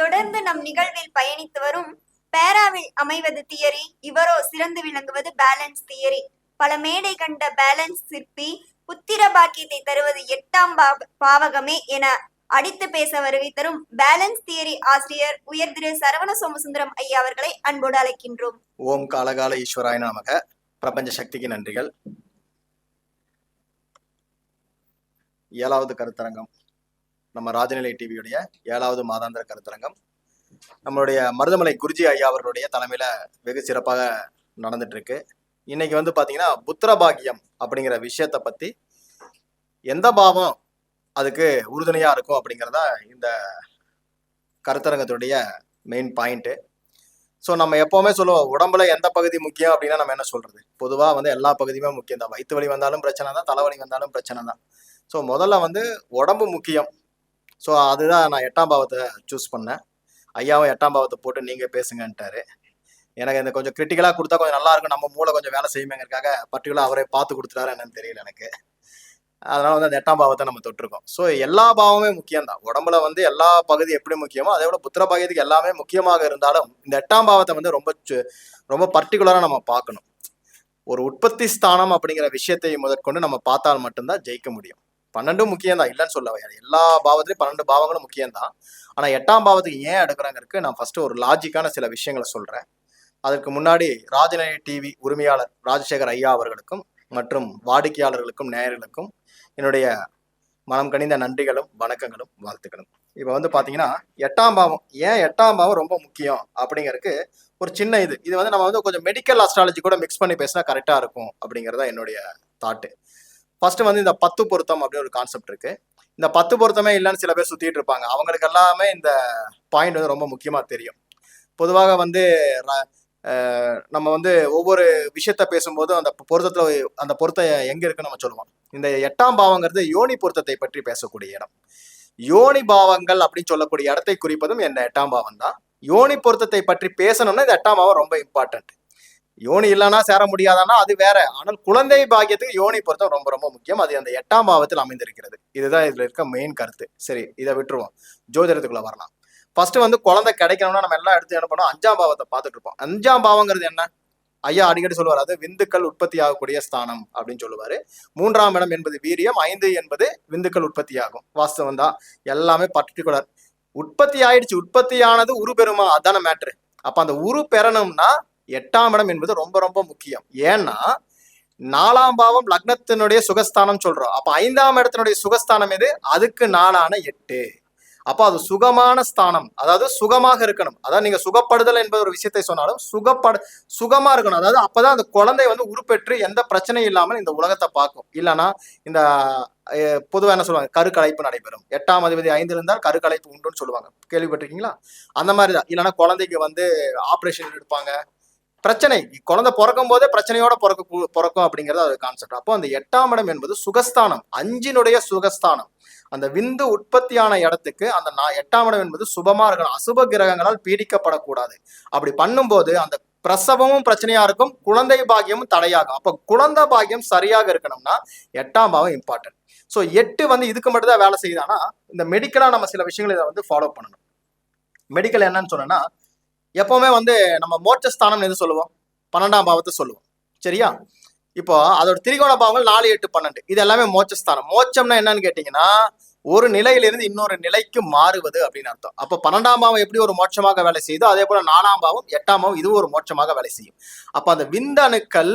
தொடர்ந்து நம் நிகழ்வில் பயணித்து வரும் பேராவில் அமைவது தியரி இவரோ சிறந்து விளங்குவது பேலன்ஸ் தியரி. பல மேடை கண்ட பேலன்ஸ் சிற்பி புத்திர பாக்கியத்தை தருவது எட்டாம் பாவகமே என அடித்து பேச வருகை தரும் பேலன்ஸ் தியரி ஆசிரியர் உயர் திரு சரவண சோமசுந்தரம் ஐயா அவர்களை அன்போடு அழைக்கின்றோம். ஓம் காலகால ஈஸ்வராய நமக. பிரபஞ்ச சக்திக்கு நன்றிகள். ஏழாவது கருத்தரங்கம். நம்ம ராஜநிலை டிவியுடைய ஏழாவது மாதாந்திர கருத்தரங்கம். நம்மளுடைய மருதமலை குருஜி ஐயா அவர்களுடைய தலைமையில வெகு சிறப்பாக நடந்துட்டு இருக்கு இன்னைக்கு வந்து பாத்தீங்கன்னா புத்திரபாகியம் அப்படிங்கிற விஷயத்தை பத்தி எந்த பாவம் அதுக்கு உறுதுணையா இருக்கும் அப்படிங்கிறதா இந்த கருத்தரங்கத்துடைய மெயின் பாயிண்ட்டு ஸோ நம்ம எப்போவுமே சொல்லுவோம் உடம்புல எந்த பகுதி முக்கியம் அப்படின்னா நம்ம என்ன சொல்றது? பொதுவாக வந்து எல்லா பகுதியுமே முக்கியம் தான் வயிற்று வலி வந்தாலும் பிரச்சனை தான் தலைவலி வந்தாலும் பிரச்சனை தான் ஸோ முதல்ல வந்து உடம்பு முக்கியம். ஸோ அதுதான் நான் எட்டாம் பாவத்தை சூஸ் பண்ணேன். ஐயாவும் எட்டாம் பாவத்தை போட்டு நீங்கள் பேசுங்கன்ட்டாரு. எனக்கு இந்த கொஞ்சம் கிரிட்டிக்கலாக கொடுத்தா கொஞ்சம் நல்லா இருக்கும். நம்ம மூளை கொஞ்சம் வேலை செய்யுமேங்கிறதுக்காக பர்டிகுலராக அவரே பார்த்து கொடுத்துட்டாரு என்னன்னு தெரியல எனக்கு. அதனால வந்து அந்த எட்டாம் பாவத்தை நம்ம தொட்டிருக்கோம். ஸோ எல்லா பாவமே முக்கியம்தான். உடம்புல வந்து எல்லா பகுதி எப்படி முக்கியமோ அதே விட புத்திர பாகியத்துக்கு எல்லாமே முக்கியமாக இருந்தாலும் இந்த எட்டாம் பாவத்தை வந்து ரொம்ப சு- ரொம்ப பர்டிகுலராக நம்ம பார்க்கணும். ஒரு உற்பத்தி ஸ்தானம் அப்படிங்கிற விஷயத்தை முதற்கொண்டு நம்ம பார்த்தால் மட்டும்தான் ஜெயிக்க முடியும். பன்னெண்டும் முக்கியம் தான் இல்லைன்னு சொல்ல எல்லா பாவத்திலையும் பன்னெண்டு பாவங்களும் முக்கியம் தான் ஆனால் எட்டாம் பாவத்துக்கு ஏன் எடுக்கிறாங்கிறதுக்கு நான் ஃபர்ஸ்ட் ஒரு லாஜிக்கான சில விஷயங்களை சொல்கிறேன் அதற்கு முன்னாடி ராஜநேய டிவி உரிமையாளர் ராஜசேகர் ஐயா அவர்களுக்கும் மற்றும் வாடிக்கையாளர்களுக்கும் நேயர்களுக்கும் என்னுடைய மனம் கனிந்த நன்றிகளும் வணக்கங்களும் வாழ்த்துக்களும். இப்போ வந்து பார்த்தீங்கன்னா எட்டாம் பாவம் ஏன் எட்டாம் பாவம் ரொம்ப முக்கியம் அப்படிங்கிறதுக்கு ஒரு சின்ன இது. இது வந்து நம்ம வந்து கொஞ்சம் மெடிக்கல் அஸ்ட்ராலஜி கூட மிக்ஸ் பண்ணி பேசினா கரெக்டாக இருக்கும் அப்படிங்கிறதா என்னுடைய தாட்டு ஃபர்ஸ்ட் வந்து இந்த பத்து பொருத்தம் அப்படின்னு ஒரு கான்செப்ட் இருக்கு. இந்த பத்து பொருத்தமே இல்லைன்னு சில பேர் சுத்திட்டு இருப்பாங்க. அவங்களுக்கு எல்லாமே இந்த பாயிண்ட் வந்து ரொம்ப முக்கியமா தெரியும். பொதுவாக வந்து நம்ம வந்து ஒவ்வொரு விஷயத்த பேசும்போது அந்த பொருத்தத்துல அந்த பொருத்தம் எங்க இருக்குன்னு நம்ம சொல்லுவோம். இந்த எட்டாம் பாவங்கிறது யோனி பொருத்தத்தை பற்றி பேசக்கூடிய இடம். யோனி பாவங்கள் அப்படின்னு சொல்லக்கூடிய இடத்தை குறிப்பதும் என் எட்டாம் பாவம் தான் யோனி பொருத்தத்தை பற்றி பேசணும்னா இந்த எட்டாம் பாவம் ரொம்ப இம்பார்ட்டன்ட் யோனி இல்லைன்னா சேர முடியாதானா அது வேற. ஆனால் குழந்தை பாக்கியத்துக்கு யோனி பொருத்தம் ரொம்ப ரொம்ப முக்கியம். அது அந்த எட்டாம் பாவத்தில் அமைந்திருக்கிறது. இதுதான் இதுல இருக்க மெயின் கருத்து. சரி இதை விட்டுருவோம். ஜோதிடத்துக்குள்ள வரலாம். ஃபர்ஸ்ட் வந்து குழந்தை கிடைக்கணும்னா நம்ம எல்லாம் எடுத்து என்ன பண்ணோம் அஞ்சாம் பாவத்தை பார்த்துட்டு இருப்போம். அஞ்சாம் பாவங்கிறது என்ன? ஐயா அடிக்கடி சொல்லுவார் அது விந்துக்கள் உற்பத்தி ஆகக்கூடிய ஸ்தானம் அப்படின்னு சொல்லுவார். மூன்றாம் இடம் என்பது வீரியம் ஐந்து என்பது விந்துக்கள் உற்பத்தி ஆகும் வாஸ்தவம் தான். எல்லாமே பர்டிகுலர் உற்பத்தி ஆயிடுச்சு. உற்பத்தியானது உருபெருமா? அதான மேட்ரு அப்ப அந்த உரு பெறணும்னா எட்டாம் இடம் என்பது ரொம்ப ரொம்ப முக்கியம். ஏன்னா நாலாம் பாவம் லக்னத்தினுடைய சுகஸ்தானம் சொல்றோம். அப்ப ஐந்தாம் இடத்தினுடைய சுகஸ்தானம் எது? அதுக்கு நாளான எட்டு. அப்போ அது சுகமான ஸ்தானம். அதாவது சுகமாக இருக்கணும். அதாவது நீங்க சுகப்படுதல் என்பது ஒரு விஷயத்தை சொன்னாலும் சுகப்பட சுகமா இருக்கணும். அதாவது அப்பதான் அந்த குழந்தை வந்து உருப்பெற்று எந்த பிரச்சனையும் இல்லாமல் இந்த உலகத்தை பார்க்கும். இல்லைன்னா இந்த பொதுவாக என்ன சொல்லுவாங்க? கருக்கலைப்பு நடைபெறும். எட்டாம் அதிபதி ஐந்து இருந்தால் கருக்கலைப்பு உண்டுன்னு சொல்லுவாங்க. கேள்விப்பட்டிருக்கீங்களா? அந்த மாதிரி தான் இல்லைன்னா குழந்தைக்கு வந்து ஆப்ரேஷன் எடுப்பாங்க. பிரச்சனை. குழந்தை பிறக்கும் போதே பிரச்சனையோட பிறக்க பிறக்கும் அப்படிங்கிறது ஒரு கான்செப்ட் அப்போ அந்த எட்டாம் இடம் என்பது சுகஸ்தானம். அஞ்சினுடைய சுகஸ்தானம். அந்த விந்து உற்பத்தியான இடத்துக்கு அந்த நான் எட்டாம் இடம் என்பது சுபமா இருக்கணும். அசுப கிரகங்களால் பீடிக்கப்படக்கூடாது. அப்படி பண்ணும்போது அந்த பிரசவமும் பிரச்சனையா இருக்கும் குழந்தை பாக்கியமும் தடையாகும். அப்ப குழந்தை பாக்கியம் சரியாக இருக்கணும்னா எட்டாம் பாவம் இம்பார்ட்டன்ட் ஸோ எட்டு வந்து இதுக்கு மட்டும் தான் வேலை செய்யுதானா இந்த மெடிக்கலா நம்ம சில விஷயங்களை இதை வந்து ஃபாலோ பண்ணணும். மெடிக்கல் என்னன்னு சொன்னோன்னா எப்பவுமே வந்து நம்ம மோட்சஸ்தானம் எது சொல்லுவோம்? பன்னெண்டாம் பாவத்தை சொல்லுவோம். சரியா? இப்போ அதோட திரிகோண பாவங்கள் நாலு எட்டு பன்னெண்டு. இது எல்லாமே மோட்சஸ்தானம். மோட்சம்னா என்னன்னு கேட்டீங்கன்னா ஒரு நிலையிலிருந்து இன்னொரு நிலைக்கு மாறுவது அப்படின்னு அர்த்தம். அப்போ பன்னெண்டாம் பாவம் எப்படி ஒரு மோட்சமாக வேலை செய்யுதோ அதே போல நாலாம் பாவம் எட்டாம் பாவம் இதுவும் ஒரு மோட்சமாக வேலை செய்யும். அப்போ அந்த விந்தணுக்கள்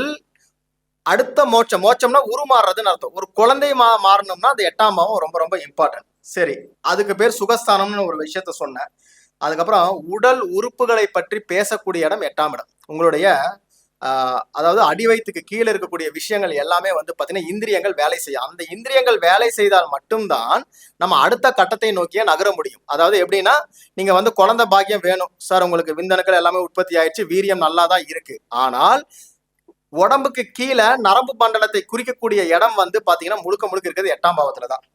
அடுத்த மோட்சம். மோட்சம்னா உருமாறுறதுன்னு அர்த்தம். ஒரு குழந்தை மா மாறணும்னா அந்த எட்டாம் பாவம் ரொம்ப ரொம்ப இம்பார்ட்டன்ட் சரி. அதுக்கு பேர் சுகஸ்தானம்னு ஒரு விஷயத்த சொன்னேன். அதுக்கப்புறம் உடல் உறுப்புகளை பற்றி பேசக்கூடிய இடம் எட்டாம் இடம். உங்களுடைய அதாவது அடி வயிற்றுக்கு கீழே இருக்கக்கூடிய விஷயங்கள் எல்லாமே வந்து பார்த்தீங்கன்னா இந்திரியங்கள் வேலை செய்யும். அந்த இந்திரியங்கள் வேலை செய்தால் மட்டும்தான் நம்ம அடுத்த கட்டத்தை நோக்கியே நகர முடியும். அதாவது எப்படின்னா நீங்கள் வந்து குழந்தை பாக்கியம் வேணும். சார் உங்களுக்கு விந்தணுக்கள் எல்லாமே உற்பத்தி ஆயிடுச்சு வீரியம் நல்லா தான் இருக்கு. ஆனால் உடம்புக்கு கீழே நரம்பு மண்டலத்தை குறிக்கக்கூடிய இடம் வந்து பார்த்தீங்கன்னா முழுக்க முழுக்க இருக்கிறது எட்டாம் பாவத்தில் தான்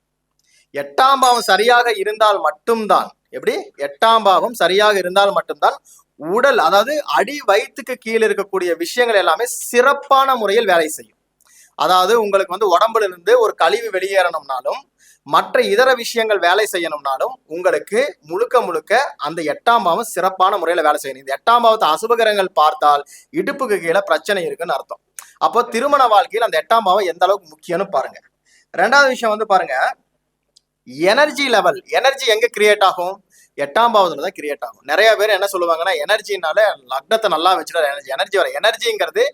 எட்டாம் பாவம் சரியாக இருந்தால் மட்டும்தான் எப்படி? எட்டாம் பாவம் சரியாக இருந்தால் மட்டும்தான் உடல் அதாவது அடி வயிற்றுக்கு கீழே இருக்கக்கூடிய விஷயங்கள் எல்லாமே சிறப்பான முறையில் வேலை செய்யும். அதாவது உங்களுக்கு வந்து உடம்புல இருந்து ஒரு கழிவு வெளியேறணும்னாலும் மற்ற இதர விஷயங்கள் வேலை செய்யணும்னாலும் உங்களுக்கு முழுக்க முழுக்க அந்த எட்டாம் பாவம் சிறப்பான முறையில் வேலை செய்யணும். இந்த எட்டாம் பாவத்தை அசுபகரங்கள் பார்த்தால் இடுப்புக்கு கீழே பிரச்சனை இருக்குன்னு அர்த்தம். அப்போ திருமண வாழ்க்கையில் அந்த எட்டாம் பாவம் எந்த அளவுக்கு முக்கியம்னு பாருங்க. ரெண்டாவது விஷயம் வந்து பாருங்க எனர்ஜி லெவல் எனர்ஜி எங்க கிரியேட் ஆகும்? எட்டாம் பாவத்துல தான் கிரியேட் ஆகும். நிறைய பேர் என்ன சொல்லுவாங்கன்னா எனர்ஜினால லக்னத்தை நல்லா வச்சுட்டு எனர்ஜி எனர்ஜி வர எனர்ஜிங்கிறது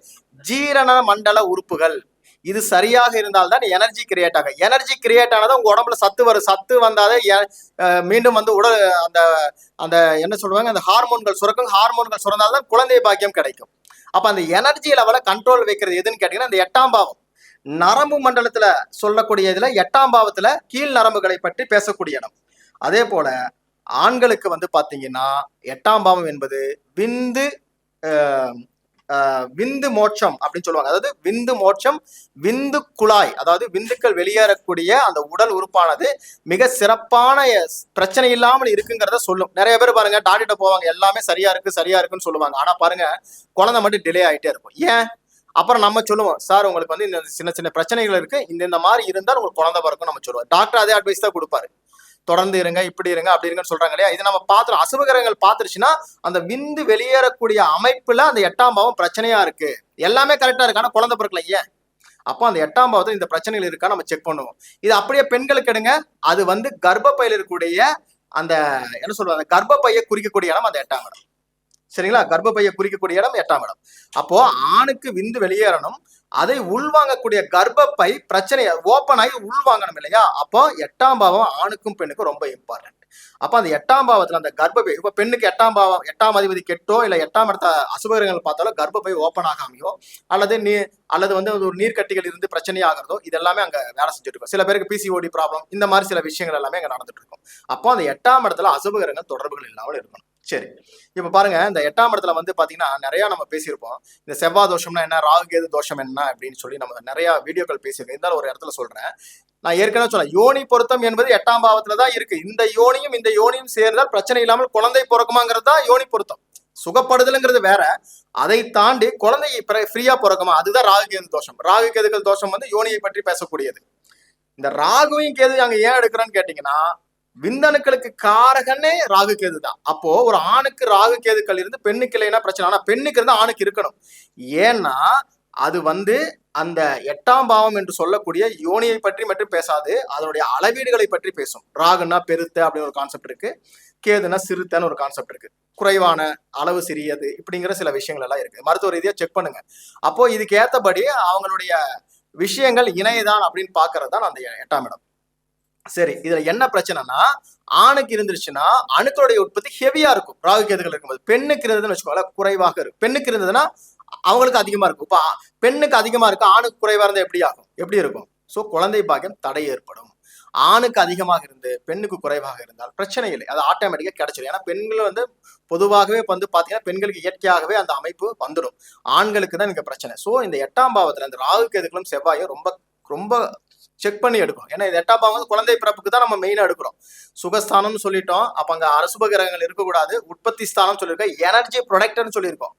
ஜீரண மண்டல உறுப்புகள். இது சரியாக இருந்தால் தான் எனர்ஜி கிரியேட் ஆகும். எனர்ஜி கிரியேட் ஆனதை உங்க உடம்புல சத்து வரும். சத்து வந்தாலே எ- மீண்டும் வந்து உடல் அந்த அந்த என்ன சொல்லுவாங்க அந்த ஹார்மோன்கள் சுரக்கும். ஹார்மோன்கள் சுரந்தால்தான் குழந்தை பாக்கியம் கிடைக்கும். அப்ப அந்த எனர்ஜி லெவலை கண்ட்ரோல் வைக்கிறது எதுன்னு கேட்டீங்கன்னா அந்த எட்டாம் பாவம். நரம்பு மண்டலத்துல சொல்லக்கூடிய இதுல எட்டாம் பாவத்துல கீழ் நரம்புகளை பற்றி பேசக்கூடிய இடம். அதே போல ஆண்களுக்கு வந்து பாத்தீங்கன்னா எட்டாம் பாவம் என்பது விந்து விந்து மோட்சம் அப்படின்னு சொல்லுவாங்க. அதாவது விந்து மோட்சம் விந்து குழாய் அதாவது விந்துக்கள் வெளியேறக்கூடிய அந்த உடல் உறுப்பானது மிக சிறப்பான பிரச்சனை இல்லாமல் இருக்குங்கிறத சொல்லும். நிறைய பேர் பாருங்க டாக்டர்கிட்ட போவாங்க எல்லாமே சரியா இருக்கு சரியா இருக்குன்னு சொல்லுவாங்க. ஆனா பாருங்க குழந்தை மட்டும் டிலே ஆயிட்டே இருக்கும். ஏன்? அப்புறம் நம்ம சொல்லுவோம் சார் உங்களுக்கு வந்து இந்த சின்ன சின்ன பிரச்சனைகள் இருக்கு. இந்த இந்த மாதிரி இருந்தால் உங்களுக்கு குழந்தை பிறக்கும் நம்ம சொல்லுவோம். டாக்டர் அதே அட்வைஸ் தான் கொடுப்பாரு. தொடர்ந்து இருங்க இப்படி இருங்க அப்படி இருங்கன்னு சொல்றாங்க இல்லையா? இது நம்ம பார்த்துரும் அசுபகரங்கள் பார்த்துருச்சுன்னா அந்த விந்து வெளியேறக்கூடிய அமைப்புல அந்த எட்டாம் பாவம் பிரச்சனையா இருக்கு. எல்லாமே கரெக்டா இருக்கு. ஆனா குழந்தை பிறக்கல ஏன்? அப்போ அந்த எட்டாம் பாவத்தில் இந்த பிரச்சனைகள் இருக்கா நம்ம செக் பண்ணுவோம். இது அப்படியே பெண்களுக்கு எடுங்க. அது வந்து கர்ப்பப்பையில் இருக்கக்கூடிய அந்த என்ன சொல்லுவாங்க? கர்ப்பப்பையை குறிக்கக்கூடிய இடம் அந்த எட்டாம் இடம். சரிங்களா? கர்ப்பப்பையை குறிக்கக்கூடிய இடம் எட்டாம் இடம். அப்போ ஆணுக்கு விந்து வெளியேறணும். அதை உள்வாங்கக்கூடிய கர்ப்பப்பை பிரச்சனையை ஓப்பன் ஆகி உள்வாங்கணும் இல்லையா? அப்போ எட்டாம் பாவம் ஆணுக்கும் பெண்ணுக்கும் ரொம்ப இம்பார்ட்டன்ட் அப்போ அந்த எட்டாம் பாவத்துல அந்த கர்ப்பப்பை இப்போ பெண்ணுக்கு எட்டாம் பாவம் எட்டாம் அதிபதி கெட்டோ இல்லை எட்டாம் இடத்த அசுபகரங்கள் பார்த்தாலும் கர்ப்பப்பை ஓப்பன் ஆகாமையோ அல்லது நீ அல்லது வந்து ஒரு நீர்க்கட்டிகள் இருந்து பிரச்சனை ஆகிறதோ இது எல்லாமே அங்க வேலை செஞ்சுட்டு இருக்கும். சில பேருக்கு பிசிஓடி ப்ராப்ளம் இந்த மாதிரி சில விஷயங்கள் எல்லாமே அங்க நடந்துட்டு இருக்கும். அப்போ அந்த எட்டாம் இடத்துல அசுபகரங்கள் தொடர்புகள் இல்லாமல் இருக்கணும். சரி. இப்ப பாருங்க இந்த எட்டாம் இடத்துல வந்து பாத்தீங்கன்னா நிறைய நம்ம பேசியிருப்போம். இந்த செவ்வாய் தோஷம்னா என்ன ராகு கேது தோஷம் என்ன அப்படின்னு சொல்லி நம்ம நிறைய வீடியோக்கள் பேசியிருக்கோம். இருந்தாலும் ஒரு இடத்துல சொல்றேன். நான் ஏற்கனவே சொன்னேன் யோனி பொருத்தம் என்பது எட்டாம் பாவத்துல தான் இருக்கு. இந்த யோனியும் இந்த யோனியும் சேர்ந்தால் பிரச்சனை இல்லாமல் குழந்தை பிறக்குமாங்கிறது தான் யோனி பொருத்தம். சுகப்படுதலுங்கிறது வேற. அதை தாண்டி குழந்தை ஃப்ரீயா பிறக்குமா? அதுதான் ராகு கேது தோஷம். ராகு கேதுகள் தோஷம் வந்து யோனியை பற்றி பேசக்கூடியது. இந்த ராகுவையும் கேது அங்க ஏன் எடுக்கிறோன்னு கேட்டீங்கன்னா விந்தணுக்களுக்கு காரகனே ராகு கேது தான். அப்போ ஒரு ஆணுக்கு ராகு கேதுக்கள் இருந்து பெண்ணுக்கு இல்லைன்னா பிரச்சனை. ஆனா பெண்ணுக்கு இருந்தா ஆணுக்கு இருக்கணும். ஏன்னா அது வந்து அந்த எட்டாம் பாவம் என்று சொல்லக்கூடிய யோனியை பற்றி மட்டும் பேசாது. அதனுடைய அளவீடுகளை பற்றி பேசும். ராகுன்னா பெருத்த அப்படின்னு ஒரு கான்செப்ட் இருக்கு. கேதுனா சிறுத்தைன்னு ஒரு கான்செப்ட் இருக்கு. குறைவான அளவு சிறியது இப்படிங்கிற சில விஷயங்கள் எல்லாம் இருக்கு. மருத்துவ ரீதியா செக் பண்ணுங்க. அப்போ இதுக்கு ஏத்தபடி அவங்களுடைய விஷயங்கள் இணையதான் அப்படின்னு பாக்குறது தான் அந்த எட்டாம் இடம். சரி இதுல என்ன பிரச்சனைனா ஆணுக்கு இருந்துருச்சுன்னா அணுக்களுடைய உற்பத்தி ஹெவியா இருக்கும். ராகு கேதுகள் இருக்கும்போது. பெண்ணுக்கு இருந்ததுன்னு வச்சுக்கோங்களேன் குறைவாக இருக்கும். பெண்ணுக்கு இருந்ததுன்னா அவங்களுக்கு அதிகமா இருக்கும். இப்ப பெண்ணுக்கு அதிகமா இருக்கு ஆணுக்கு குறைவா இருந்தா எப்படி ஆகும்? எப்படி இருக்கும்? சோ குழந்தை பாக்கியம் தடை ஏற்படும். ஆணுக்கு அதிகமாக இருந்து பெண்ணுக்கு குறைவாக இருந்தால் பிரச்சனை இல்லை. அது ஆட்டோமேட்டிக்காக கிடைச்சிடும் ஏன்னா பெண்கள் வந்து பொதுவாகவே வந்து பார்த்தீங்கன்னா பெண்களுக்கு இயற்கையாகவே அந்த அமைப்பு வந்துடும். ஆண்களுக்கு தான் இங்கே பிரச்சனை. ஸோ இந்த எட்டாம் பாவத்தில் இந்த ராகு கேதுக்களும் செவ்வாயும் ரொம்ப ரொம்ப செக் பண்ணி எடுக்கணும். ஏன்னா இது எட்டாம் பாவம் குழந்தை பிறப்புக்கு தான் நம்ம மெயினாக எடுக்கிறோம். சுகஸ்தானம்னு சொல்லிட்டோம். அப்போ அங்கே அரசுப கிரகங்கள் இருக்கக்கூடாது. உற்பத்தி ஸ்தானம் சொல்லியிருக்கோம். எனர்ஜி ப்ரொடக்டர்னு சொல்லியிருக்கோம்.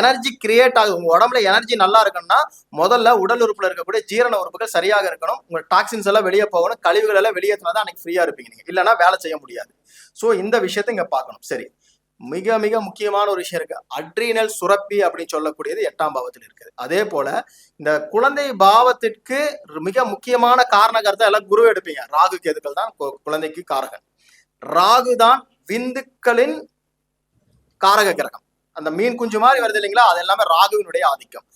எனர்ஜி கிரியேட் ஆகுது உங்கள் உடம்புல எனர்ஜி நல்லா இருக்கணும்னா முதல்ல உடல் உறுப்பில் இருக்கக்கூடிய ஜீரண உறுப்புகள் சரியாக இருக்கணும். உங்க டாக்ஸின்ஸ் எல்லாம் வெளியே போகணும். கழிவுகள் எல்லாம் வெளியேற்றினா தான் அன்னைக்கு ஃப்ரீயா இருப்பீங்க நீங்கள் இல்லைன்னா வேலை செய்ய முடியாது. ஸோ இந்த விஷயத்தை இங்கே பார்க்கணும். சரி. மிக மிக முக்கியமான ஒரு விஷயம் இருக்கு. அட்ரீனல் சுரப்பி அப்படின்னு சொல்லக்கூடியது எட்டாம் பாவத்தில் இருக்குது. அதே போல இந்த குழந்தை பாவத்திற்கு மிக முக்கியமான காரணகர்த்தம் எல்லாம் குரு எடுப்பீங்க. ராகு கேதுக்கள் தான் குழந்தைக்கு காரகன். ராகு தான் விந்துக்களின் காரக கிரகம். அந்த மீன் குஞ்சு மாதிரி வருது இல்லைங்களா? அது எல்லாமே ராகுவினுடைய ஆதிக்கம்.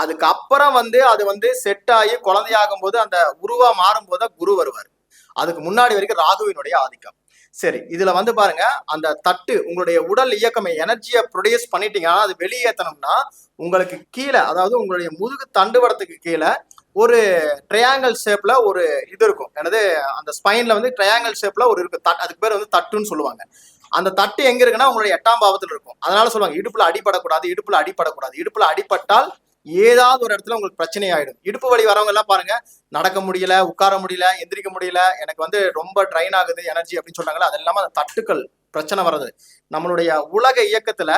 அதுக்கப்புறம் வந்து அது வந்து செட் ஆகி குழந்தையாகும் போது அந்த உருவா மாறும் போது குரு வருவார். அதுக்கு முன்னாடி வரைக்கும் ராகுவினுடைய ஆதிக்கம். சரி இதுல வந்து பாருங்க. அந்த தட்டு உங்களுடைய உடல் இயக்கம் எனர்ஜியை ப்ரொடியூஸ் பண்ணிட்டீங்கன்னா அது வெளியேற்றணும்னா உங்களுக்கு கீழே அதாவது உங்களுடைய முதுகு தண்டுவடத்துக்கு கீழே ஒரு ட்ரையாங்கிள் ஷேப்ல ஒரு இது இருக்கும். எனது அந்த ஸ்பைன்ல வந்து ட்ரையாங்கிள் ஷேப்ல ஒரு இருக்கு. தட் அதுக்கு பேர் வந்து தட்டுன்னு சொல்லுவாங்க. அந்த தட்டு எங்க இருக்குன்னா உங்களுடைய எட்டாம் பாவத்தில் இருக்கும். அதனால சொல்லுவாங்க இடுப்புல அடிபடக்கூடாது இடுப்புல அடிபடக்கூடாது. இடுப்புல அடிபட்டால் ஏதாவது ஒரு இடத்துல உங்களுக்கு பிரச்சனை ஆயிடும் இடுப்பு வலி வரவங்க எல்லாம் பாருங்க நடக்க முடியல உட்கார முடியல எந்திரிக்க முடியல எனக்கு வந்து ரொம்ப ட்ரைன் ஆகுது எனர்ஜி அப்படின்னு சொல்றாங்களா அது இல்லாமல் அந்த தட்டுக்கள் பிரச்சனை வர்றது. நம்மளுடைய உலக இயக்கத்துல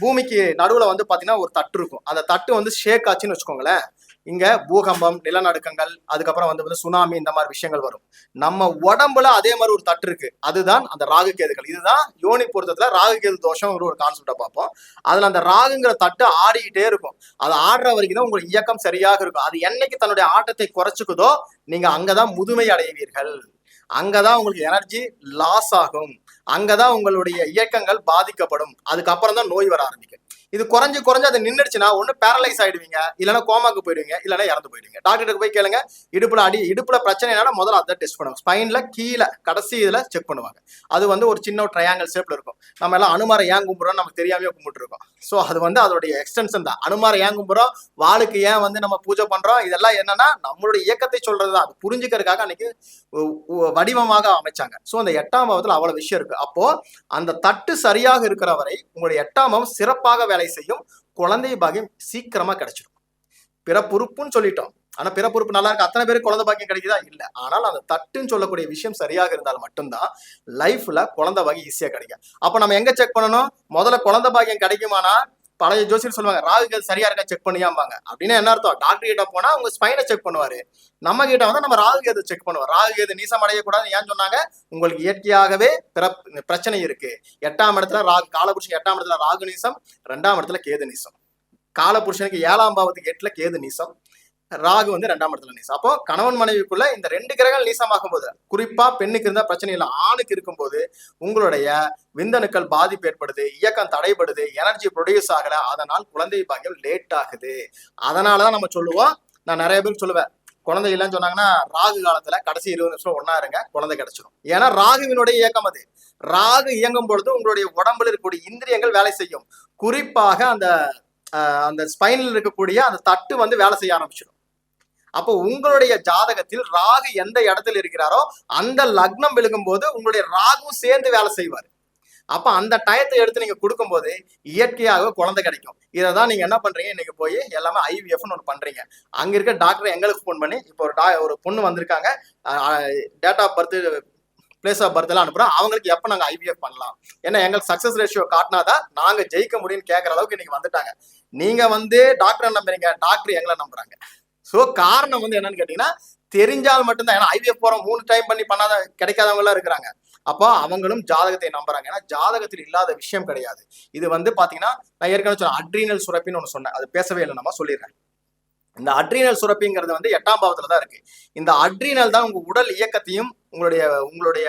பூமிக்கு நடுவுல வந்து பாத்தீங்கன்னா ஒரு தட்டு இருக்கும். அந்த தட்டு வந்து ஷேக் ஆச்சுன்னு வச்சுக்கோங்களேன். இங்க பூகம்பம் நிலநடுக்கங்கள் அதுக்கப்புறம் வந்து வந்து சுனாமி இந்த மாதிரி விஷயங்கள் வரும். நம்ம உடம்புல அதே மாதிரி ஒரு தட்டு இருக்கு. அதுதான் அந்த ராகு கேதுகள் இதுதான் யோனி பொருத்தத்துல ராகு கேது தோஷம் ஒரு கான்செப்டை பார்ப்போம். அதுல அந்த ராகுங்கிற தட்டு ஆடிக்கிட்டே இருக்கும். அது ஆடுற வரைக்கும் தான் உங்களுக்கு இயக்கம் சரியாக இருக்கும். அது என்னைக்கு தன்னுடைய ஆட்டத்தை குறைச்சுக்குதோ நீங்க அங்கதான் முதுமை அடைவீர்கள். அங்கதான் உங்களுக்கு எனர்ஜி லாஸ் ஆகும். அங்கதான் உங்களுடைய இயக்கங்கள் பாதிக்கப்படும். அதுக்கப்புறம் தான் நோய் வர ஆரம்பிக்கும். இது குறைஞ்சு குறைஞ்சு அது நின்றுச்சுன்னா ஒன்று பேரலைஸ் ஆயிடுவீங்க. இல்லைன்னா கோமாக்கு போயிடுவீங்க. இல்லைன்னா இறந்து போயிடுவீங்க. டாக்டருக்கு போய் கேளுங்க. இடுப்புல அடி இடுப்புல பிரச்சனைனால முதல்ல அதை டெஸ்ட் பண்ணுவாங்க. ஸ்பைன்ல கீழே கடைசி இதில் செக் பண்ணுவாங்க. அது வந்து ஒரு சின்ன ட்ரையாங்கல் ஷேப்ல இருக்கும். நம்ம எல்லாம் அனுமாரை ஏன் கும்புறோம் நமக்கு தெரியாமே கும்பிட்டுருக்கோம் ஸோ அது வந்து அதோடைய எக்ஸ்டென்ஷன் தான். அனுமாரை ஏன் கும்பிடுறோம் வாளுக்கு ஏன் வந்து நம்ம பூஜை பண்றோம்? இதெல்லாம் என்னன்னா நம்மளுடைய இயக்கத்தை சொல்றதுதான் அது புரிஞ்சுக்கிறதுக்காக அன்னைக்கு வடிவமாக அமைச்சாங்க. ஸோ அந்த எட்டாம் பாவத்தில் அவ்வளோ விஷயம் இருக்கு. அப்போ அந்த தட்டு சரியாக இருக்கிற வரை உங்களுடைய எட்டாம் பாவம் சிறப்பாக வேலை செய்யும் குழந்தை பாக்கியம் சீக்கிரமா கிடைச்சிடும். பிறப்புறுப்புன்னு சொல்லிட்டோம். ஆனா பிறப்புறுப்பு நல்லா இருக்கு? அத்தனை பேருக்கு குழந்தை பாக்கியம் கிடைக்குதா? இல்ல. ஆனால் அந்த தட்டுன்னு சொல்லக்கூடிய விஷயம் சரியாக இருந்தால் மட்டும்தான் லைஃப்ல குழந்தை பாக்கியம் ஈஸியா கிடைக்கும். அப்ப நம்ம எங்க செக் பண்ணணும்? முதல்ல குழந்தை பாக்கியம் கிடைக்குமானா பழைய ஜோசியர் சொல்லுவாங்க ராகு சரியா இருக்கா செக் பண்ணியாம்பாங்க. அப்படின்னு என்ன அர்த்தம்? டாக்டர் கிட்ட போனா அவங்க ஸ்பைனை செக் பண்ணுவாரு. நம்ம கிட்ட வந்து நம்ம ராகு கேது செக் பண்ணுவோம். ராகு கேது நீசம் அடையக்கூடாதுன்னு ஏன் சொன்னாங்க? உங்களுக்கு இயற்கையாகவே பிரச்சனை இருக்கு. எட்டாம் இடத்துல ராகு காலபுருஷன் எட்டாம் இடத்துல ராகு நீசம் ரெண்டாம் இடத்துல கேது நீசம். காலபுருஷனுக்கு ஏழாம் பாவத்துக்கு எட்டுல கேது நீசம். ராகு வந்து ரெண்டாம் இடத்துல நீசம் அப்போ கணவன் மனைவிக்குள்ள இந்த ரெண்டு கிரகங்கள் நீசமாகும் போது குறிப்பா பெண்ணுக்கு இருந்தா பிரச்சனை இல்லை ஆணுக்கு இருக்கும்போது உங்களுடைய விந்தணுக்கள் பாதிப்பு ஏற்படுது இயக்கம் தடைபடுது எனர்ஜி ப்ரொடியூஸ் ஆகல அதனால் குழந்தை பாக்கியம் லேட் ஆகுது. அதனாலதான் நம்ம சொல்லுவோம். நான் நிறைய பேர் சொல்லுவேன். குழந்தை இல்லைன்னு சொன்னாங்கன்னா ராகு காலத்துல கடைசி இருபது நிமிஷம் ஒன்னா இருங்க குழந்தை கிடைச்சிடும் ஏன்னா ராகுவினுடைய இயக்கம் அது. ராகு இயங்கும் பொழுது உங்களுடைய உடம்புல இருக்கக்கூடிய இந்திரியங்கள் வேலை செய்யும். குறிப்பாக அந்த அந்த ஸ்பைனில் இருக்கக்கூடிய அந்த தட்டு வந்து வேலை செய்ய ஆரம்பிச்சிடும் அப்போ உங்களுடைய ஜாதகத்தில் ராகு எந்த இடத்துல இருக்கிறாரோ அந்த லக்னம் விழுகும் போது உங்களுடைய ராகும் சேர்ந்து வேலை செய்வார். அப்ப அந்த டயத்தை எடுத்து நீங்க கொடுக்கும்போது இயற்கையாக குழந்தை கிடைக்கும். இதை தான் நீங்க என்ன பண்றீங்க? இன்னைக்கு போய் எல்லாமே ஐவிஎஃப்னு ஒன்று பண்றீங்க. அங்க இருக்க டாக்டர் எங்களுக்கு ஃபோன் பண்ணி இப்போ ஒரு டா ஒரு பொண்ணு வந்திருக்காங்க date of birth place of birth எல்லாம் அனுப்புறோம். அவங்களுக்கு எப்போ நாங்கள் ஐவிஎஃப் பண்ணலாம்? ஏன்னா எங்களுக்கு சக்சஸ் ரேஷியோ காட்டினாதான் நாங்க ஜெயிக்க முடியும்னு கேட்குற அளவுக்கு இன்னைக்கு வந்துட்டாங்க. நீங்க வந்து டாக்டரை நம்புறீங்க டாக்டர் எங்களை நம்புறாங்க. ஸோ காரணம் வந்து என்னன்னு கேட்டீங்கன்னா தெரிஞ்சால் மட்டும்தான். ஏன்னா ஐவிஎஃப் போறோம் மூணு டைம் பண்ணி பண்ணாத கிடைக்காதவங்க எல்லாம் இருக்கிறாங்க. அப்போ அவங்களும் ஜாதகத்தை நம்புறாங்க. ஏன்னா ஜாதகத்தில் இல்லாத விஷயம் கிடையாது. இது வந்து பாத்தீங்கன்னா நான் ஏற்கனவே சொன்னேன் அட்ரீனல் சுரப்பின்னு ஒன்று சொன்னேன். அது பேசவே இல்லை நம்ம சொல்லிடுறேன். இந்த அட்ரீனல் சுரப்பிங்கிறது வந்து எட்டாம் பாவத்துல தான் இருக்கு. இந்த அட்ரீனல் தான் உங்க உடல் இயக்கத்தையும் உங்களுடைய உங்களுடைய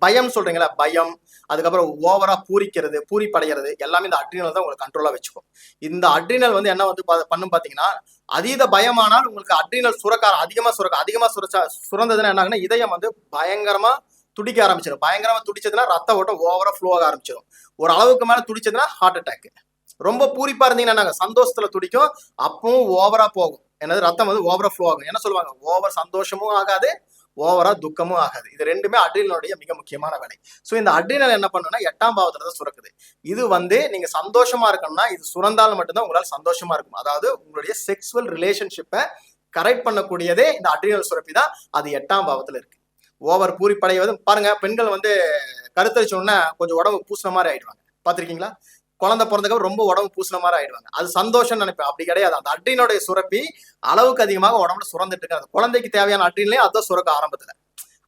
பயம் சொல்றீங்களா பயம் அதுக்கப்புறம் ஓவரா பூரிக்கிறது பூரிப்படைகிறது எல்லாமே இந்த அட்ரினல் தான் உங்களுக்கு கண்ட்ரோலா வச்சுக்கும். இந்த அட்ரினல் வந்து என்ன வந்து பா- பண்ணும் பாத்தீங்கன்னா அதீத பயமானால் உங்களுக்கு அட்ரினல் சுரக்கார அதிகமா சுரக்க அதிகமா சுரச்சா சுரந்ததுன்னா என்ன ஆகுன்னா இதயம் வந்து பயங்கரமா துடிக்க ஆரம்பிச்சிடும் பயங்கரமா துடிச்சதுன்னா ரத்த ஓட்டம் ஓவரா ஃப்ளோ ஆக ஆரம்பிச்சிடும் ஒரு அளவுக்கு மேல துடிச்சதுன்னா ஹார்ட் அட்டாக் ரொம்ப பூரிப்பா இருந்தீங்கன்னா என்னங்க, சந்தோஷத்துல துடிக்கும் அப்பவும் ஓவரா போகும். என்னது? ரத்தம் வந்து ஓவரா ஃப்ளோ ஆகும். என்ன சொல்லுவாங்க? ஓவர் சந்தோஷமும் ஆகாது ஓவரா துக்கமும் ஆகாது. இது ரெண்டுமே அட்ரினலுடைய மிக முக்கியமான வேலை. ஸோ இந்த அட்ரினல் என்ன பண்ணுன்னா எட்டாம் பாவத்துல தான் சுரக்குது. இது வந்து நீங்க சந்தோஷமா இருக்கணும்னா இது சுரந்தால் மட்டும்தான் உங்களால் சந்தோஷமா இருக்கும். அதாவது உங்களுடைய செக்ஸுவல் ரிலேஷன்ஷிப்பை கரெக்ட் பண்ணக்கூடியதே இந்த அட்ரினல் சுரப்பி தான். அது எட்டாம் பாவத்துல இருக்கு. ஓவர் பூரிப்படைவது பாருங்க பெண்கள் வந்து கருத்தரிச்சோன்னா கொஞ்சம் உடம்பு பூசின மாதிரி ஆயிடுவாங்க. பாத்திருக்கீங்களா குழந்தை பிறந்ததுக்கு ரொம்ப உடம்பு பூசின மாதிரி ஆயிடுவாங்க. அது சந்தோஷம் நினைப்பேன். அப்படி கிடையாது. அந்த அட்ரினுடைய சுரப்பி அளவுக்கு அதிகமாக உடம்புல சுரந்துட்டு இருக்காது. குழந்தைக்கு தேவையான அட்ரின்லேயே அதான் சுரக்க ஆரம்பத்துல.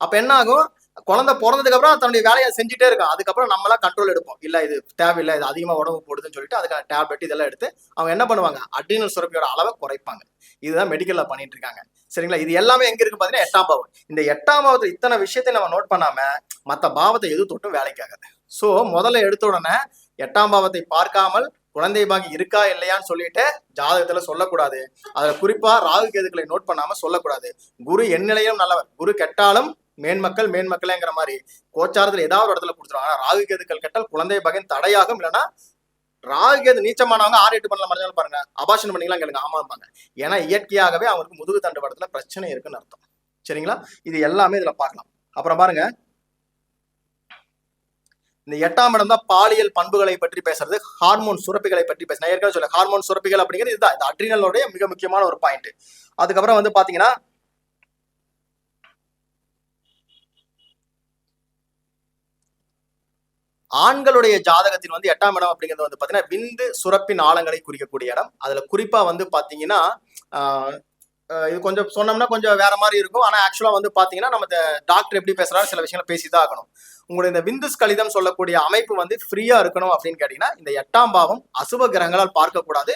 அப்ப என்ன ஆகும்? குழந்தை பிறந்ததுக்கு அப்புறம் தன்னுடைய வேலையை செஞ்சுட்டே இருக்கும் அதுக்கப்புறம் நம்மளாம் கண்ட்ரோல் எடுப்போம். இல்ல இது தேவையில்லை இது அதிகமா உடம்பு போடுதுன்னு சொல்லிட்டு அதுக்கான டேப்லெட் இதெல்லாம் எடுத்து அவங்க என்ன பண்ணுவாங்க? அட்ரினல் சுரப்பியோட அளவை குறைப்பாங்க. இதுதான் மெடிக்கல்ல பண்ணிட்டு இருக்காங்க. சரிங்களா? இது எல்லாமே எங்க இருக்கு பாத்தீங்கன்னா எட்டாம் பாவம். இந்த எட்டாம் பாவத்துல இத்தனை விஷயத்தை நம்ம நோட் பண்ணாம மத்த பாவத்தை எது தொட்டும் வேலைக்காகாது. ஸோ முதல்ல எடுத்த உடனே எட்டாம் பாவத்தை பார்க்காமல் குழந்தை பாகி இருக்கா இல்லையான்னு சொல்லிட்டு ஜாதகத்துல சொல்லக்கூடாது. அதுல குறிப்பா ராகு கேதுக்களை நோட் பண்ணாம சொல்லக்கூடாது. குரு எந்நிலையும் நல்லவர். குரு கெட்டாலும் மேன்மக்கள் மேன்மக்கள்ங்கிற மாதிரி கோச்சாரத்துல ஏதாவது ஒரு இடத்துல கொடுத்துருவாங்க ஆனா ராகு கேதுக்கள் கெட்டால் குழந்தை பகன் தடையாகும். இல்லைன்னா ராகு கேது நீச்சமானவங்க ஆறு எட்டு பண்ணல மறைஞ்சாலும் பாருங்க. அபாஷன் பண்ணிக்கலாம் கேளுங்க. ஆமா இருப்பாங்க ஏன்னா இயற்கையாகவே அவங்களுக்கு முதுகு தண்டு படத்துல பிரச்சனை இருக்குன்னு அர்த்தம். சரிங்களா? இது எல்லாமே இதுல பார்க்கலாம். அப்புறம் பாருங்க. இந்த எட்டாம் இடம் தான் பாலியல் பண்புகளை பற்றி பேசுறது ஹார்மோன் சுரப்பிகளை பற்றி பேச நான் ஏற்கனவே சொல்ல ஹார்மோன் சுரப்பிகள் அப்படிங்கிறது இதுதான். இந்த அட்ரினலோடைய மிக முக்கியமான ஒரு பாயிண்ட் அதுக்கப்புறம் வந்து பாத்தீங்கன்னா ஆண்களுடைய ஜாதகத்தில் வந்து எட்டாம் இடம் அப்படிங்கிறது வந்து பாத்தீங்கன்னா விந்து சுரப்பின் ஆழங்களை குறிக்கக்கூடிய இடம். அதுல குறிப்பா வந்து பாத்தீங்கன்னா இது கொஞ்சம் சொன்னோம்னா கொஞ்சம் வேற மாதிரி இருக்கும். ஆனா ஆக்சுவலா வந்து பாத்தீங்கன்னா நம்ம டாக்டர் எப்படி பேசுறாரு சில விஷயங்களை பேசிதான் ஆகணும். உங்களுடைய இந்த விந்துஸ் கலிதம் சொல்லக்கூடிய அமைப்பு வந்து ஃப்ரீயா இருக்கணும் அப்படின்னு கேட்டீங்கன்னா இந்த எட்டாம் பாவம் அசுப கிரகங்களால் பார்க்கக்கூடாது.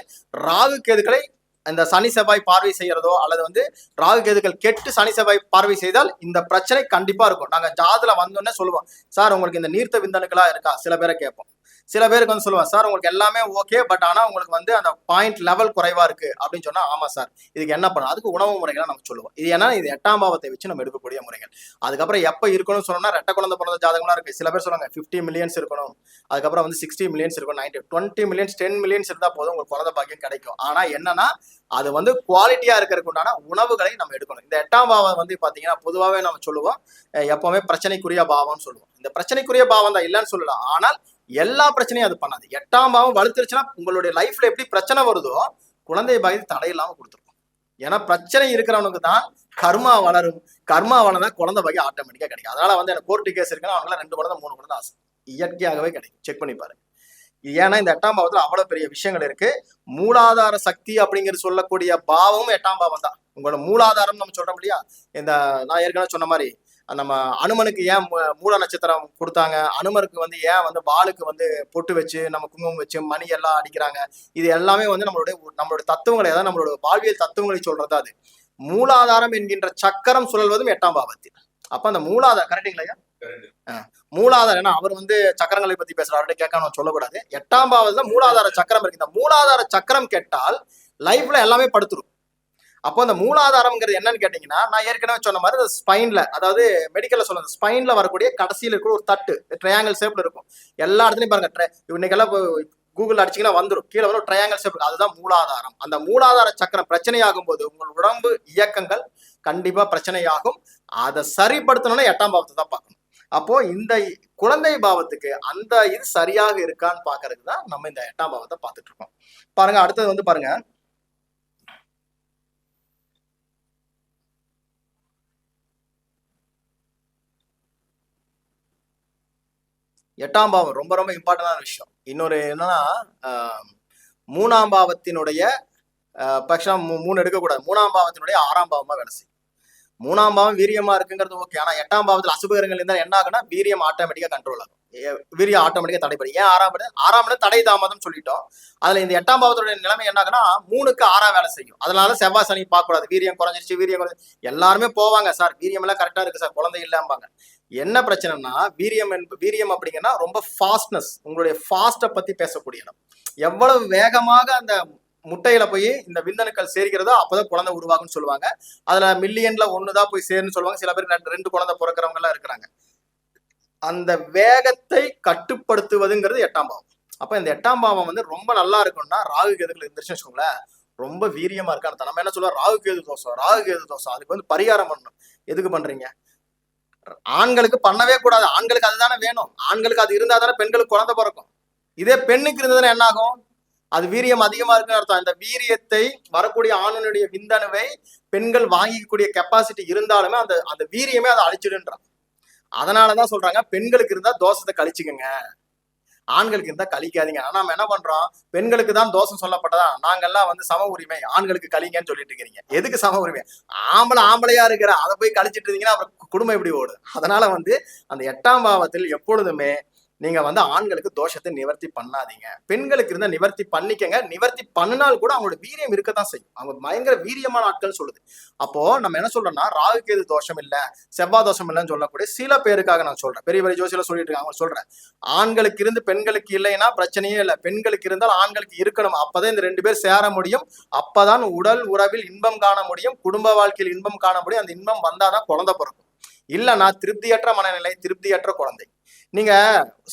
ராகு கேதுக்களை இந்த சனி செவ்வாய் பார்வை செய்யறதோ அல்லது வந்து ராகு கேதுக்கள் கெட்டு சனி செவ்வாய் பார்வை செய்தால் இந்த பிரச்சனை கண்டிப்பா இருக்கும். நாங்க ஜாதுல வந்தோன்னே சொல்லுவோம் சார் உங்களுக்கு இந்த நீர்த்த விந்தணுக்களா இருக்கா? சில பேரை கேட்போம். சில பேருக்கு வந்து சொல்லுவாங்க சார் உங்களுக்கு எல்லாமே ஓகே பட் ஆனா உங்களுக்கு வந்து அந்த பாயிண்ட் லெவல் குறைவா இருக்கு. அப்படின்னு சொன்னா ஆமா சார். இதுக்கு என்ன பண்ணலாம் அதுக்கு உணவு முறைகளை நம்ம சொல்லுவோம். இது ஏன்னா இது எட்டாம் பாவத்தை வச்சு நம்ம எடுக்கக்கூடிய முறைகள். அதுக்கப்புறம் எப்ப இருக்கணும்னு சொன்னோம்னா ரெட்ட குழந்தை பிறந்த ஜாதகம்லாம் இருக்கு. சில பேர் சொல்லுவாங்க 50 மில்லியன்ஸ் இருக்கணும். அதுக்கப்புறம் வந்து சிக்ஸ்டி மில்லியன்ஸ் இருக்கும் ninety twenty millions ten millions இருந்தால் போதும் உங்களுக்கு குழந்தை பாக்கியம் கிடைக்கும். ஆனா என்னன்னா அது வந்து குவாலிட்டியா இருக்கிறதுக்கு உண்டான உணவுகளை நம்ம எடுக்கணும். இந்த எட்டாம் பாவம் வந்து பாத்தீங்கன்னா பொதுவாகவே நம்ம சொல்லுவோம் எப்பவுமே பிரச்சனைக்குரிய பாவம்னு சொல்லுவோம். இந்த பிரச்சனைக்குரிய பாவம் தான் இல்லைன்னு சொல்லலாம் ஆனால் எல்லா பிரச்சனையும் அது பண்ணாது. எட்டாம் பாவம் வலுத்துருச்சுன்னா உங்களுடைய லைஃப்ல எப்படி பிரச்சனை வருதோ குழந்தை பாக்கியம் தடையில்லாம கொடுத்துருக்கும். ஏன்னா பிரச்சனை இருக்கிறவனுக்கு தான் கர்மா வளரும். கர்மா வளர்ந்தா குழந்தை பாக்கியம் ஆட்டோமேட்டிக்கா கிடைக்கும். அதனால வந்து எனக்கு கோர்ட்டு கேஸ் இருக்குன்னா அவங்கள ரெண்டு குழந்தை மூணு குழந்தை ஆசை. இயற்கையாகவே கிடைக்கும். செக் பண்ணி பாருங்க. ஏன்னா இந்த எட்டாம் பாவத்துல அவ்வளவு பெரிய விஷயங்கள் இருக்கு. மூலாதார சக்தி அப்படிங்கிறது சொல்லக்கூடிய பாவமும் எட்டாம் பாவம் தான். உங்களோட மூலாதாரம் நம்ம சொல்றோம் இல்லையா? இந்த நான் ஏற்கனவே சொன்ன மாதிரி நம்ம அனுமனுக்கு ஏன் மூல நட்சத்திரம் கொடுத்தாங்க? அனுமருக்கு வந்து ஏன் வந்து பாலுக்கு வந்து பொட்டு வச்சு நம்ம குங்குமம் வச்சு மணி எல்லாம் அடிக்கிறாங்க? இது எல்லாமே வந்து நம்மளுடைய நம்மளுடைய தத்துவங்களை அதாவது நம்மளோட வாழ்வியல் தத்துவங்களை சொல்றது அது. மூலாதாரம் என்கின்ற சக்கரம் சுழல்வதும் எட்டாம் பாவத்தில். அப்ப அந்த மூலாதாரம் கரெக்டுங்களா மூலாதாரம் ஏன்னா அவர் வந்து சக்கரங்களை பத்தி பேசுறாரு. கேட்க நம்ம சொல்லக்கூடாது. எட்டாம் பாவத்துல மூலாதார சக்கரம் இருக்கு. இந்த மூலாதார சக்கரம் கெட்டால் லைஃப்ல எல்லாமே படுத்துரும். அப்போ அந்த மூலாதாரம்ங்கிறது என்னன்னு கேட்டீங்கன்னா நான் ஏற்கனவே சொன்ன மாதிரி ஸ்பைன்ல அதாவது மெடிக்கல்ல சொல்லுங்க ஸ்பைன்ல வரக்கூடிய கடைசியில் இருக்கிற ஒரு தட்டு ட்ரையாங்கிள் ஷேப்ல இருக்கும். எல்லா இடத்துலயும் பாருங்க இன்னைக்கெல்லாம் கூகுள் அடிச்சிங்கன்னா வந்துடும் கீழே வரும் ட்ரையாங்கல் ஷேப் அதுதான் மூலாதாரம். அந்த மூலாதார சக்கரம் பிரச்சனையாகும் போது உங்கள் உடம்பு இயக்கங்கள் கண்டிப்பா பிரச்சனையாகும். அதை சரிப்படுத்தணும்னா எட்டாம் பாவத்தை தான் பார்க்கணும். அப்போ இந்த குழந்தை பாவத்துக்கு அந்த இது சரியாக இருக்கான்னு பாக்குறதுக்கு தான் நம்ம இந்த எட்டாம் பாவத்தை பார்த்துட்டு இருக்கோம். பாருங்க அடுத்தது வந்து பாருங்க எட்டாம் பாவம் ரொம்ப ரொம்ப இம்பார்ட்டண்டான விஷயம். இன்னொரு என்னன்னா மூணாம் பாவத்தினுடைய பட்சம் மூணு எடுக்கக்கூடாது. மூணாம் பாவத்தினுடைய ஆறாம் பாவமா வேலை செய்யும். மூணாம் பாவம் வீரியமா இருக்குங்கிறது ஓகே ஆனா எட்டாம் பாவத்துல அசுபகரங்கள் இருந்தால் என்ன ஆகுனா வீரியம் ஆட்டோமேட்டிக்கா கண்ட்ரோல் ஆகும். ஏ- வீரியம் ஆட்டோமேட்டிக்கா தடைபடும். ஏன் ஆறாம் இடம் ஆறாம் இடம் தடை தாமதம் சொல்லிட்டோம். அதுல இந்த எட்டாம் பாவத்தோட நிலைமை என்ன ஆகுனா மூணுக்கு ஆறாம் வேலை செய்யும். அதனால செவ்வாய் சனி பார்க்க கூடாது வீரியம் குறைஞ்சிருச்சு வீரியம் குறைஞ்சி எல்லாருமே போவாங்க சார். வீரியம் எல்லாம் கரெக்டா இருக்கு சார். குழந்தை இல்லாம்பாங்க. என்ன பிரச்சனைனா வீரியம் வீரியம் அப்படிங்கன்னா ரொம்ப ஃபாஸ்ட்னஸ் உங்களுடைய ஃபாஸ்ட்டை பத்தி பேசக்கூடிய இடம் எவ்வளவு வேகமாக அந்த முட்டையில போய் இந்த விந்தணுக்கள் சேர்க்கிறதோ அப்பதான் குழந்தை உருவாகும்னு சொல்லுவாங்க. அதுல மில்லியன்ல ஒண்ணுதான் போய் சேருன்னு சொல்லுவாங்க. சில பேர் ரெண்டு- குழந்தை பிறக்கிறவங்க எல்லாம் இருக்கிறாங்க. அந்த வேகத்தை கட்டுப்படுத்துவதுங்கிறது எட்டாம் பாவம். அப்ப இந்த எட்டாம் பாவம் வந்து ரொம்ப நல்லா இருக்கும்னா ராகு கேதுகள் இருந்துச்சுன்னு வச்சுக்கோங்களேன். ரொம்ப வீரியமா இருக்கான்னு நம்ம என்ன சொல்லுவோம் ராகு கேது தோசம் ராகு கேது தோசம் அதுக்கு வந்து பரிகாரம் பண்ணணும். எதுக்கு பண்றீங்க? ஆண்களுக்கு பண்ணவே கூடாது. ஆண்களுக்கு அதுதானே வேணும். ஆண்களுக்கு அது இருந்தா தானே பெண்களுக்கு குழந்தை பிறக்கும். இதே பெண்ணுக்கு இருந்ததுன்னா என்ன ஆகும்? அது வீரியம் அதிகமா இருக்குன்னு அர்த்தம். அந்த வீரியத்தை வரக்கூடிய ஆணுடைய விந்தணுவை பெண்கள் வாங்கிக்கக்கூடிய கெப்பாசிட்டி இருந்தாலுமே அந்த அந்த வீரியமே அதை அழிச்சிடுன்றான். அதனாலதான் சொல்றாங்க பெண்களுக்கு இருந்தா தோஷத்தை கழிச்சுக்கோங்க. ஆண்களுக்கு இருந்தா கழிக்காதீங்க. ஆனா நம்ம என்ன பண்றோம்? பெண்களுக்கு தான் தோஷம் சொல்லப்பட்டதா? நாங்கெல்லாம் வந்து சம உரிமை. ஆண்களுக்கு கழிங்கன்னு சொல்லிட்டு இருக்கிறீங்க. எதுக்கு சம உரிமை? ஆம்பளை ஆம்பளையா இருக்கிற அதை போய் கழிச்சிட்டு இருந்தீங்கன்னா அப்புறம் குடும்பம் எப்படி ஓடும்? அதனால வந்து அந்த எட்டாம் பாவத்தில் எப்பொழுதுமே நீங்க வந்து ஆண்களுக்கு தோஷத்தை நிவர்த்தி பண்ணாதீங்க. பெண்களுக்கு இருந்தால் நிவர்த்தி பண்ணிக்கங்க. நிவர்த்தி பண்ணினால் கூட அவங்களோட வீரியம் இருக்கத்தான் செய்யும். அவங்க பயங்கர வீரியமான ஆட்கள் சொல்லுது. அப்போ நம்ம என்ன சொல்றோம்னா ராகு கேது தோஷம் இல்லை செவ்வாய் தோஷம் இல்லைன்னு சொல்லக்கூடிய சில பேருக்காக நான் சொல்றேன். பெரிய பெரிய ஜோசியில சொல்லிட்டு இருக்காங்க. அவங்க சொல்றேன். ஆண்களுக்கு இருந்து பெண்களுக்கு இல்லைன்னா பிரச்சனையே இல்லை. பெண்களுக்கு இருந்தால் ஆண்களுக்கு இருக்கணும். அப்பதான் இந்த ரெண்டு பேர் சேர முடியும். அப்பதான் உடல் உறவில் இன்பம் காண முடியும். குடும்ப வாழ்க்கையில் இன்பம் காண முடியும். அந்த இன்பம் வந்தாதான் குழந்தை பிறக்கும். இல்லைன்னா திருப்தியற்ற மனநிலை திருப்தியற்ற குழந்தை. நீங்க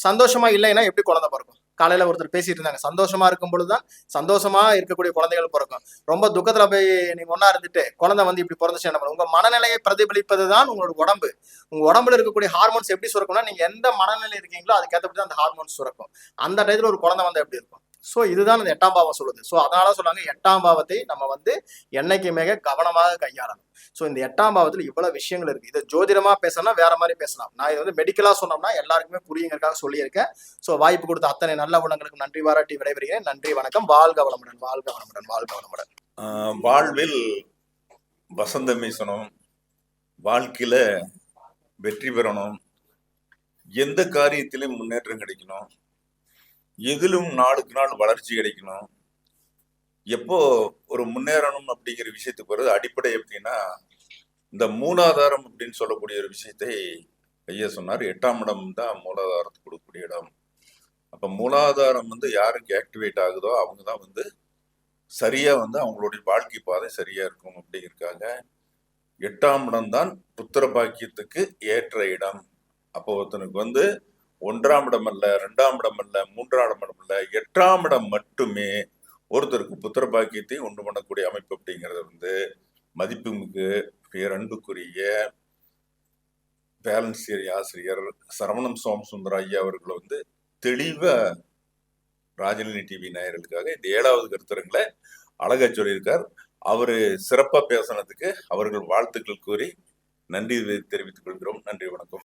சந்தோஷமா இல்லைன்னா எப்படி குழந்தை பிறக்கும்? காலையில ஒருத்தர் பேசிட்டு இருந்தாங்க. சந்தோஷமா இருக்கும் பொழுதுதான் சந்தோஷமா இருக்கக்கூடிய குழந்தைகள் பிறக்கும். ரொம்ப துக்கத்துல போய் நீங்க ஒன்னா இருந்துட்டு குழந்தை வந்து இப்படி பிறந்துச்சு என்ன உங்க மனநிலையை பிரதிபலிப்பது தான் உங்களோட உடம்பு. உங்க உடம்புல இருக்கக்கூடிய ஹார்மோன்ஸ் எப்படி சுரக்கும்னா நீங்க எந்த மனநிலை இருக்கீங்களோ அதுக்கேற்றபடி தான் அந்த ஹார்மோன்ஸ் சுரக்கும். அந்த டயத்துல ஒரு குழந்தை வந்து எப்படி இருக்கும்? ஸோ இதுதான் அந்த எட்டாம் பாவம் சொல்லுது. ஸோ அதனால சொன்னாங்க எட்டாம் பாவத்தை நம்ம வந்து என்னைக்குமே கவனமாக கையாளணும். ஸோ இந்த எட்டாம் பாவத்தில் இவ்வளவு விஷயங்கள் இருக்கு. இதை ஜோதிடமா பேசணும்னா வேற மாதிரி பேசலாம். நான் இது வந்து மெடிக்கலா சொன்னோம்னா எல்லாருக்குமே புரியுங்கிறதுக்காக சொல்லியிருக்கேன். ஸோ வாய்ப்பு கொடுத்த அத்தனை நல்ல உள்ளங்களுக்கு நன்றி பாராட்டி விடைபெறுகிறேன். நன்றி வணக்கம். வாழ்க வளமுடன் வாழ்க வளமுடன் வாழ்க வளமுடன். வாழ்வில் வசந்த வீசணும் வாழ்க்கையில வெற்றி பெறணும். எந்த காரியத்திலும் முன்னேற்றம் கிடைக்கணும். எதிலும் நாளுக்கு நாள் வளர்ச்சி கிடைக்கணும். எப்போ ஒரு முன்னேறணும் அப்படிங்கிற விஷயத்துக்கு வருது அடிப்படை எப்படின்னா இந்த மூலாதாரம் அப்படின்னு சொல்லக்கூடிய ஒரு விஷயத்தை ஐயா சொன்னார். எட்டாம் இடம் தான் மூலாதாரத்துக்கு கொடுக்கக்கூடிய இடம். அப்போ மூலாதாரம் வந்து யாருக்கு ஆக்டிவேட் ஆகுதோ அவங்க தான் வந்து சரியாக வந்து அவங்களுடைய வாழ்க்கை பாதை சரியாக இருக்கும் அப்படிங்கிறக்காக எட்டாம் இடம் தான் புத்திர பாக்கியத்துக்கு ஏற்ற இடம். அப்போ ஒருத்தனுக்கு வந்து ஒன்றாம் இடம் அல்ல ரெண்டாம் இடம் அல்ல மூன்றாம் இடம் அல்ல எட்டாம் இடம் மட்டுமே ஒருத்தருக்கு புத்திர பாக்கியத்தையும் உண்டு பண்ணக்கூடிய அமைப்பு அப்படிங்கிறது வந்து மதிப்புமிகு பேரன்புக்குரிய பேலன்ஸ் தியரி ஆசிரியர் சரவணம் சோமசுந்தர ஐயா அவர்களை வந்து தெளிவா ராஜலினி டிவி நேயர்களுக்காக இந்த ஏழாவது கருத்தரங்களை அழகா சொல்லியிருக்கார். அவர் சிறப்பா பேசினதுக்கு அவர்கள் வாழ்த்துக்கள் கூறி நன்றி தெரிவித்துக் கொள்கிறோம். நன்றி வணக்கம்.